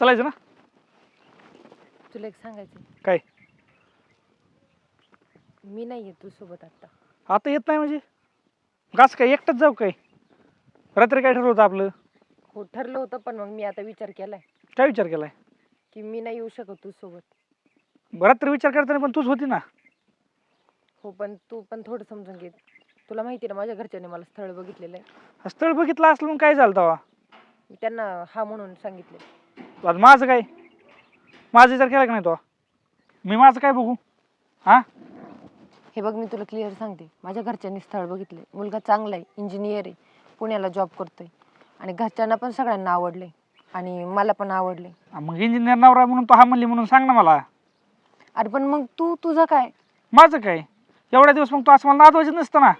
चालायचं ना? तुला एक सांगायचं काय? मी नाही येत तू सोबत आता. आता येत नाही म्हणजे? गास काय एकटंच जाऊ काय? रात्री काय ठरवतं आपलं? हो ठरलं होतं पण मग मी आता विचार केलाय. काय विचार केलाय? की मी नाही येऊ शकत तू सोबत रात्री विचार करताना पण तूच होती ना? हो पण तू पण थोडं समजून घे. तुला माहिती आहे ना माझ्या घरच्यांनी मला स्थळ बघितलेलं आहे. स्थळ बघितलं असलं मग काय झालं तेव्हा? मी त्यांना हा म्हणून सांगितले. आता माझं काय? माझा विचार केला का नाही तो? मी माझं काय बघू? हा? हे बघ मी तुला क्लिअर सांगते. माझ्या घरच्यांनी स्थळ बघितले मुलगा चांगला आहे इंजिनियर आहे पुण्याला जॉब करतोय. आणि घरच्यांना पण सगळ्यांना आवडले आणि मला पण आवडले मग इंजिनियर नवरा म्हणून तो हा म्हणली म्हणून सांग ना मला. अरे पण मग तू तुझं काय? माझं काय? एवढ्या दिवस मग तू असं मला नादवायचं नसतं ना.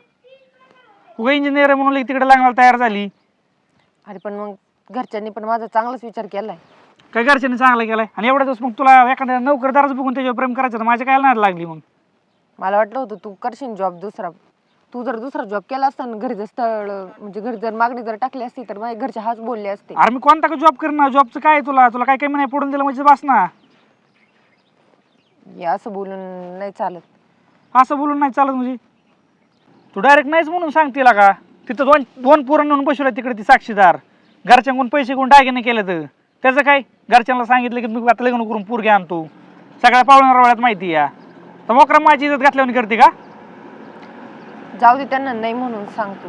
उगा इंजिनियर आहे म्हणून लगेच तिकडे लागणार तयार झाली. अरे पण मग घरच्यांनी पण माझा चांगलाच विचार केलाय. काय घरच्यांनी चांगला केलाय? आणि एवढ्या दिवस मग तुला एखाद्या नोकरदारच बघून त्याच्यावर प्रेम करायचं तर माझ्या काय नाही लागली मग? मला वाटलं होतं तू करशील जॉब दुसरा. तू जर दुसरा जॉब केला असता ना घरी जर स्थळ म्हणजे घरी जर मागणी जर टाकली असती तर माझ्या घरचे हाच बोलले असते. अरे मी कोणता का जॉब करणार जॉबचं काय आहे तुला? तुला काय कमी नाही? पडून दिलं म्हणजे बस ना. हे असं बोलून नाही चालत. असं बोलून नाही चालत म्हणजे? तू डायरेक्ट नाहीच म्हणून सांग तिला का? तिथं दोन दोन पोरं नेऊन तिकडे ती साक्षीदार. घरच्यांकडून पैसे घेऊन दागिने केले तर त्याचं काय? घरच्यांना सांगितलं की मी आता लग्न करून पोरगी आणतो. सगळ्या पाहुण्या रवळ्यात माहिती या. तर मोकरा माझी इज्जत घातल्यावर करते का? जाऊ दे त्यांना नाही म्हणून सांगतो.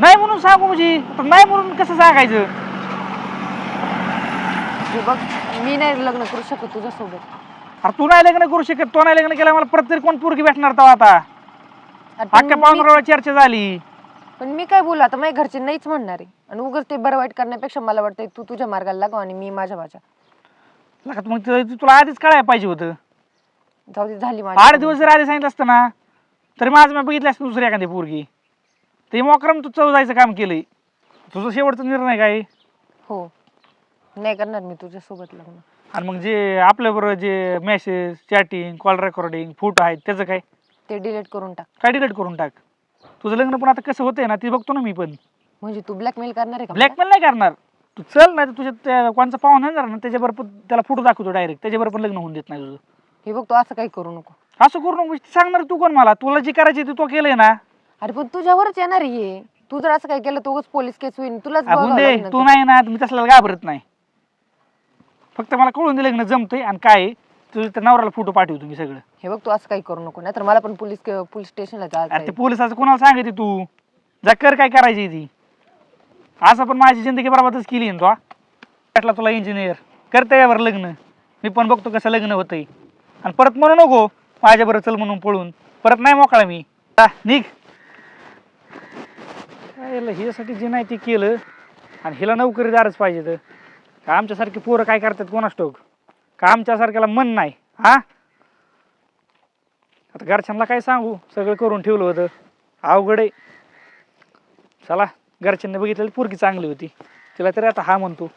नाही म्हणून सांगू म्हणजे? आता नाही म्हणून कसं सांगायचं? हे बघ मी नाही लग्न करू शकत तुझ्यासोबत. अरे तू नाही लग्न करू शकत तो नाही लग्न केलं मला परत तरी कोण पोरगी भेटणार तेव्हा आता? अरे पण अख्ख्या मी- चर्चा झाली. पण मी काय बोलू आता माझ्या घरचे नाहीच म्हणणार आहे. आणि उगाच ते बरं वाईट करण्यापेक्षा मला वाटतं तू तुझ्या मार्गाला लागव आणि मी माझ्या माझ्या. लागत मग ते- ते तुला आधीच कळायला पाहिजे होतं. जाऊ दे झाली आठ माझी दिवस जर आधी सांगितलं असतं ना तरी माझं मी बघितलं असतं दुसरी एखादी पोरगी. ते मोकरम तू चव जायचं काम केलंय. तुझं शेवटचा निर्णय काय? आहे? हो. नाही करणार मी तुझ्यासोबत लग्न. आणि मग जे आपल्याबरोबर जे message chatting call recording photo आहेत त्याचं काय? ते डिलीट करून टाक. काय डिलीट करून टाक? तुझं लग्न पण आता कसं होतंय ना ते बघतो ना मी पण. म्हणजे तू ब्लॅकमेल करणार आहे का मला? ब्लॅकमेल नाही करणार. तू चल नाही तर तुझ्या त्या कोणचा पाहुणा येणार ना त्याच्याबरोबर त्याला फोटो दाखवतो डायरेक्ट त्याच्याबरोबर लग्न होऊन देत नाही तुझं. हे बघ तू असं काही करू नको. असं करू नको सांगणार तू कोण मला? तुला जे करायचे ते तो केलंय ना. अरे पण तुझ्यावरच येणार आहे हे. तू जर असं काय केलं तर उगाच पोलीस केस होईल तुलाच आपण बघावं दे तू. नाही ना मी तसल्याला घाबरत नाही. फक्त मला कळून दिलं लग्न जमतंय आणि काय आहे, तुझं त्या नवऱ्याला फोटो पाठवतो मी सगळं. हे बघ तू असं काही करू नको नाहीतर मला पण पोलीस पोलीस स्टेशनला जायचं अरे ते आहे. पोलिसाचं कोणाला सांगायचे तू? जा कर काय करायची ती. असं पण माझी जिंदगी बरोबरच केली ना तो भेटला तुला इंजिनियर करते यावर लग्न. मी पण बघतो कसं लग्न होतंय. आणि परत म्हणू नको माझ्याबरोबर चल म्हणून पळून. परत नाही मोकळा मी. जा, निघ. याला हिच्यासाठी जे नाही ते केलं आणि हिला नोकरीदारच पाहिजे तर का आमच्यासारखी पोरं काय करतात कोणास ठाऊक? का आमच्यासारख्याला मन नाही हा? आता घरच्यांना काय सांगू? सगळं करून ठेवलं होतं. अवघड आहे. चला घरच्यांनी बघितलेली पोरगी चांगली होती. तिला तरी आता हा म्हणतो.